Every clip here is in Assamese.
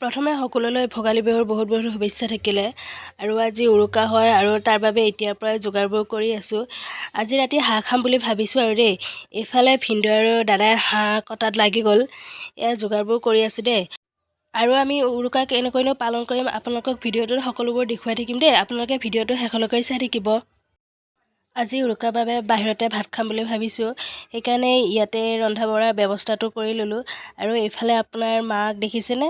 প্ৰথমে সকলোলৈ ভোগালী বিহুৰ বহুত বহুত শুভেচ্ছা থাকিলে আৰু আজি উৰুকা হয় আৰু তাৰ বাবে এতিয়াৰ পৰাই যোগাৰবোৰ কৰি আছোঁ। আজি ৰাতি হাঁহ খাম বুলি ভাবিছোঁ আৰু দেই। এইফালে ভিনদেউ আৰু দাদাই হাঁহ কটাত লাগি গ'ল। এয়া যোগাৰবোৰ কৰি আছোঁ দেই। আৰু আমি উৰুকা কেনেকৈনো পালন কৰিম আপোনালোকক ভিডিঅ'টোত সকলোবোৰ দেখুৱাই থাকিম দেই। আপোনালোকে ভিডিঅ'টো শেষলৈকে চাই থাকিব। আজি উৰুকাৰ বাবে বাহিৰতে ভাত খাম বুলি ভাবিছোঁ। সেইকাৰণে ইয়াতে ৰন্ধা বঢ়াৰ ব্যৱস্থাটো কৰি ল'লোঁ। আৰু এইফালে আপোনাৰ মাক দেখিছেনে?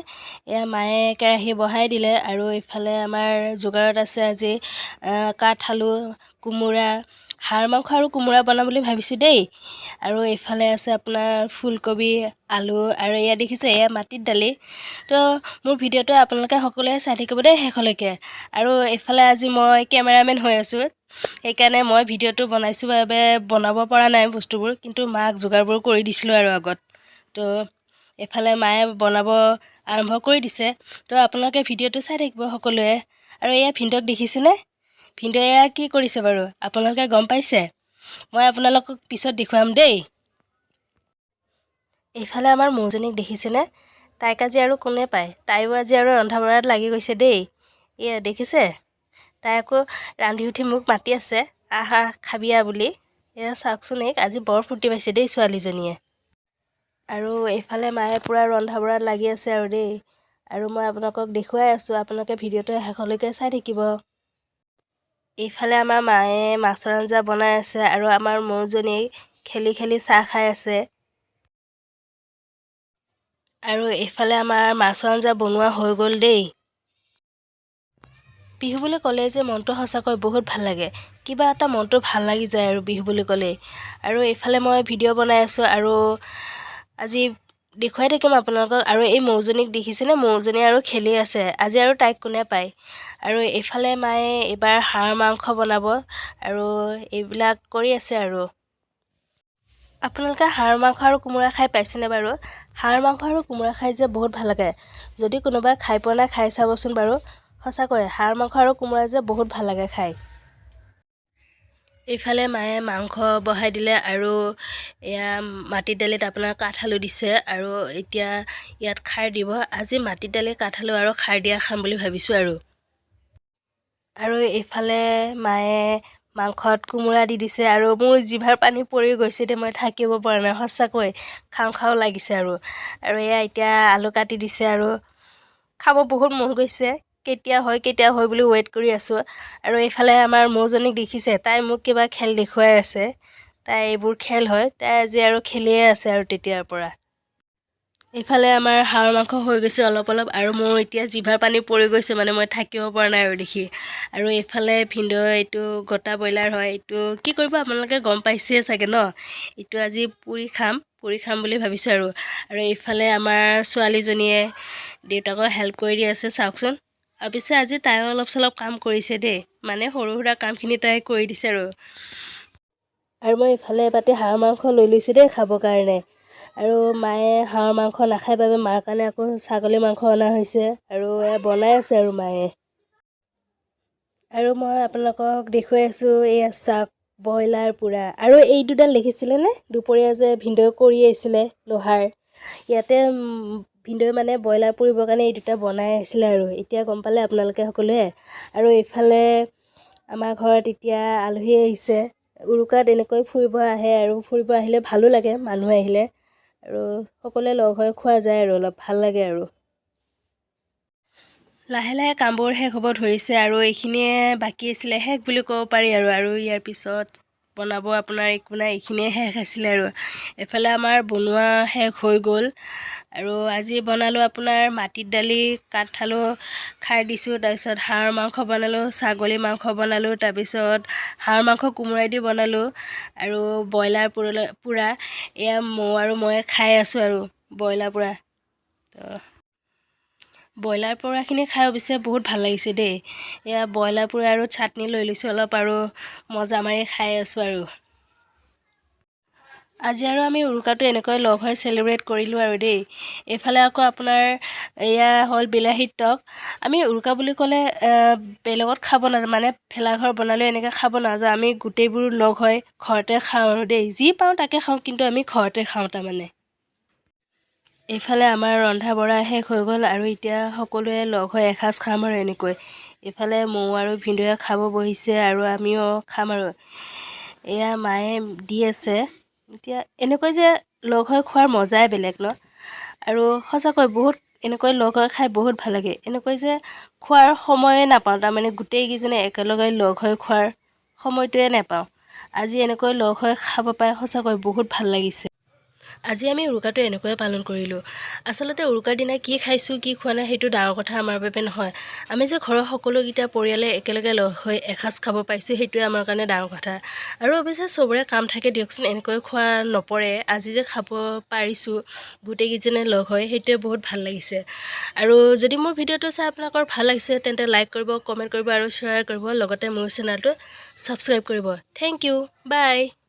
এয়া মায়ে কেৰাহী বহাই দিলে আৰু এইফালে আমাৰ যোগাৰত আছে আজি কাঠ আলু কোমোৰা হাঁহৰ মাংস আৰু কোমোৰা বনাম বুলি ভাবিছোঁ দেই। আৰু এইফালে আছে আপোনাৰ ফুলকবি আলু আৰু এয়া দেখিছে এয়া মাটিত দালি। তো মোৰ ভিডিঅ'টো আপোনালোকে সকলোৱে চাই থাকিব দেই শেষলৈকে। আৰু এইফালে আজি মই কেমেৰামেন হৈ আছোঁ। সেইকাৰণে মই ভিডিঅ'টো বনাইছোঁ বাবে বনাব পৰা নাই বস্তুবোৰ কিন্তু মাক যোগাৰবোৰ কৰি দিছিলোঁ আৰু আগত। তো এইফালে মায়ে বনাব আৰম্ভ কৰি দিছে। তো আপোনালোকে ভিডিঅ'টো চাই থাকিব সকলোৱে। আৰু এয়া ভিনদেউক দেখিছেনে? ভিনদেউয়ে এয়া কি কৰিছে বাৰু? আপোনালোকে গম পাইছে? মই আপোনালোকক পিছত দেখুৱাম দেই। এইফালে আমাৰ মৌজনীক দেখিছেনে? তাইক আজি আৰু কোনে পায়? তাইও আজি আৰু ৰন্ধা বঢ়াত লাগি গৈছে দেই। এয়া দেখিছে? তাই আকৌ ৰান্ধি উঠি মোক মাতি আছে আহ আহ খাবি আহ বুলি। এয়া চাওকচোন এইক আজি বৰ ফূৰ্তি পাইছে দেই ছোৱালীজনীয়ে। আৰু এইফালে মায়ে পূৰা ৰন্ধা বঢ়াত লাগি আছে আৰু দেই। আৰু মই আপোনালোকক দেখুৱাই আছোঁ আপোনালোকে ভিডিঅ'টো শেষলৈকে চাই থাকিব। এইফালে আমাৰ মায়ে মাছৰ আঞ্জা বনাই আছে আৰু আমাৰ মৌজনীয়ে খেলি খেলি চাহ খাই আছে। আৰু এইফালে আমাৰ মাছৰ আঞ্জা বনোৱা হৈ গ'ল দেই। বিহু বুলি ক'লে যে মনটো সঁচাকৈ বহুত ভাল লাগে। কিবা এটা মনটো ভাল লাগি যায় আৰু বিহু বুলি ক'লেই আৰু এইফালে মই ভিডিঅ' বনাই আছোঁ আৰু আজি দেখুৱাই থাকিম আপোনালোকক আৰু এই মৌজনীক দেখিছেনে? মৌজনী আৰু খেলি আছে। আজি আৰু তাইক কোনে পায়? আৰু এইফালে মায়ে এইবাৰ হাঁহৰ মাংস বনাব আৰু এইবিলাক কৰি আছে আৰু। আপোনালোকে হাঁহৰ মাংস আৰু কোমোৰা খাই পাইছেনে বাৰু? হাঁহৰ মাংস আৰু কোমোৰা খাই যে বহুত ভাল লাগে। যদি কোনোবাই খাই পোৱা নাই খাই চাবচোন বাৰু। সঁচাকৈ হাঁহৰ মাংস আৰু কোমোৰা যে বহুত ভাল লাগে খাই। এইফালে মায়ে মাংস বহাই দিলে আৰু এয়া মাটি দালিত আপোনাৰ কাঠআলু দিছে আৰু এতিয়া ইয়াত খাৰ দিব। আজি মাটি দালি কাঠআলু আৰু খাৰ দিয়া খাম বুলি ভাবিছোঁ আৰু। আৰু এইফালে মায়ে মাংসত কোমোৰা দি দিছে আৰু মোৰ জিভাৰ পানী পৰি গৈছে দেই মই থাকিব পৰা নাই সঁচাকৈ খাওঁ খাওঁ লাগিছে আৰু। আৰু এয়া এতিয়া আলু কাটি দিছে আৰু খাব বহুত মন গৈছে। কেতিয়া হয় কেতিয়া হয় বুলি ৱেইট কৰি আছোঁ। আৰু এইফালে আমাৰ মৌজনীক দেখিছে তাই মোক কিবা খেল দেখুৱাই আছে। তাই এইবোৰ খেল হয় তাই আজি আৰু খেলিয়ে আছে আৰু তেতিয়াৰ পৰা। এইফালে আমাৰ হাঁহৰ মাংস হৈ গৈছে অলপ অলপ আৰু মোৰ এতিয়া জিভাৰ পানী পৰি গৈছে মানে মই থাকিব পৰা নাই আৰু দেখি। আৰু এইফালে ভিনদেউ এইটো গোটা ব্ৰইলাৰ হয় এইটো কি কৰিব আপোনালোকে গম পাইছেই চাগে ন? এইটো আজি পুৰি খাম পুৰি খাম বুলি ভাবিছোঁ আৰু। আৰু এইফালে আমাৰ ছোৱালীজনীয়ে দেউতাকক হেল্প কৰি দি আছে চাওকচোন। পিছে আজি তাইও অলপ চলপ কাম কৰিছে দেই। মানে সৰু সুৰা কামখিনি তাই কৰি দিছে আৰু। আৰু মই ইফালে এবাতি হাঁহৰ মাংস লৈ লৈছোঁ দেই খাবৰ কাৰণে। আৰু মায়ে হাঁহৰ মাংস নাখায় বাবে মাৰ কাৰণে আকৌ ছাগলী মাংস অনা হৈছে আৰু বনাই আছে আৰু মায়ে। আৰু মই আপোনালোকক দেখুৱাই আছোঁ এয়া চাওক ব্ৰইলাৰ পোৰা। আৰু এই দুডাল দেখিছিলেনে? দুপৰীয়া যে ভিনদেউ কৰি আহিছিলে লোহাৰ। ইয়াতে ভিনদেউ মানে ব্ৰইলাৰ পুৰিবৰ কাৰণে এই দুটা বনাই আছিলে আৰু। এতিয়া গম পালে আপোনালোকে সকলোৱে। আৰু এইফালে আমাৰ ঘৰত এতিয়া আলহী আহিছে। উৰুকাত এনেকৈ ফুৰিব আহে আৰু ফুৰিব আহিলে ভালো লাগে মানুহ আহিলে। আৰু সকলোৱে লগ হৈ খোৱা যায় আৰু অলপ ভাল লাগে আৰু। লাহে লাহে কামবোৰ শেষ হ'ব ধৰিছে আৰু এইখিনিয়ে বাকী আছিলে শেষ বুলি ক'ব পাৰি আৰু আৰু ইয়াৰ পিছত বনাব আপোনাৰ একো নাই এইখিনিয়ে শেষ আছিলে আৰু। এফালে আমাৰ বনোৱা শেষ হৈ গ'ল আৰু আজি বনালোঁ আপোনাৰ মাটিত দালি কাঠআলু খাৰ দিছোঁ তাৰপিছত হাঁহৰ মাংস বনালোঁ ছাগলী মাংস বনালোঁ তাৰপিছত হাঁহৰ মাংস কোমোৰাই দি বনালোঁ আৰু ব্ৰইলাৰ পুৰলা পোৰা। এয়া মৌ আৰু মই খাই আছোঁ আৰু ব্ৰইলাৰ পোৰা। তো ব্ৰইলাৰ পোৰাখিনি খাই অৱশ্যে বহুত ভাল লাগিছে দেই। এয়া ব্ৰইলাৰ পোৰা আৰু চাটনি লৈ লৈছোঁ অলপ আৰু মজা মাৰি খাই আছোঁ আৰু। আজি আৰু আমি উৰুকাটো এনেকৈ লগ হৈ চেলিব্ৰেট কৰিলোঁ আৰু দেই। এইফালে আকৌ আপোনাৰ এয়া হ'ল বিলাহীৰ টক। আমি উৰুকা বুলি ক'লে বেলেগত খাব নাযাওঁ মানে ভেলাঘৰ বনালে এনেকৈ খাব নাযাওঁ আমি গোটেইবোৰ লগ হৈ ঘৰতে খাওঁ আৰু দেই। যি পাওঁ তাকে খাওঁ কিন্তু আমি ঘৰতে খাওঁ তাৰমানে। এইফালে আমাৰ ৰন্ধা বঢ়া শেষ হৈ গ'ল আৰু এতিয়া সকলোৱে লগ হৈ এসাঁজ খাম আৰু এনেকৈ। এইফালে মৌ আৰু ভিনদেউৱে খাব বহিছে আৰু আমিও খাম আৰু। এয়া মায়ে দি আছে। এতিয়া এনেকৈ যে লগ হৈ খোৱাৰ মজাই বেলেগ ন? আৰু সঁচাকৈ বহুত এনেকৈ লগ হৈ খাই বহুত ভাল লাগে। এনেকৈ যে খোৱাৰ সময়ে নাপাওঁ তাৰমানে গোটেইকেইজনে একেলগে লগ হৈ খোৱাৰ সময়টোৱে নাপাওঁ। আজি এনেকৈ লগ হৈ খাব পাই সঁচাকৈ বহুত ভাল লাগিছে। আজি আমি উৰুকাটো এনেকৈয়ে পালন কৰিলোঁ। আচলতে উৰুকাৰ দিনা কি খাইছোঁ কি খোৱা নাই সেইটো ডাঙৰ কথা আমাৰ বাবে নহয়। আমি যে ঘৰৰ সকলোকেইটা পৰিয়ালে একেলগে লগ হৈ এসাঁজ খাব পাইছোঁ সেইটোৱে আমাৰ কাৰণে ডাঙৰ কথা। আৰু অৱশ্যে চবৰে কাম থাকে দিয়কচোন এনেকৈ খোৱা নপৰে। আজি যে খাব পাৰিছোঁ গোটেইকেইজনে লগ হৈ সেইটোৱে বহুত ভাল লাগিছে। আৰু যদি মোৰ ভিডিঅ'টো চাই আপোনালোকৰ ভাল লাগিছে তেন্তে লাইক কৰিব কমেণ্ট কৰিব আৰু শ্বেয়াৰ কৰিব। লগতে মোৰ চেনেলটো ছাবস্ক্ৰাইব কৰিব। Thank you bye.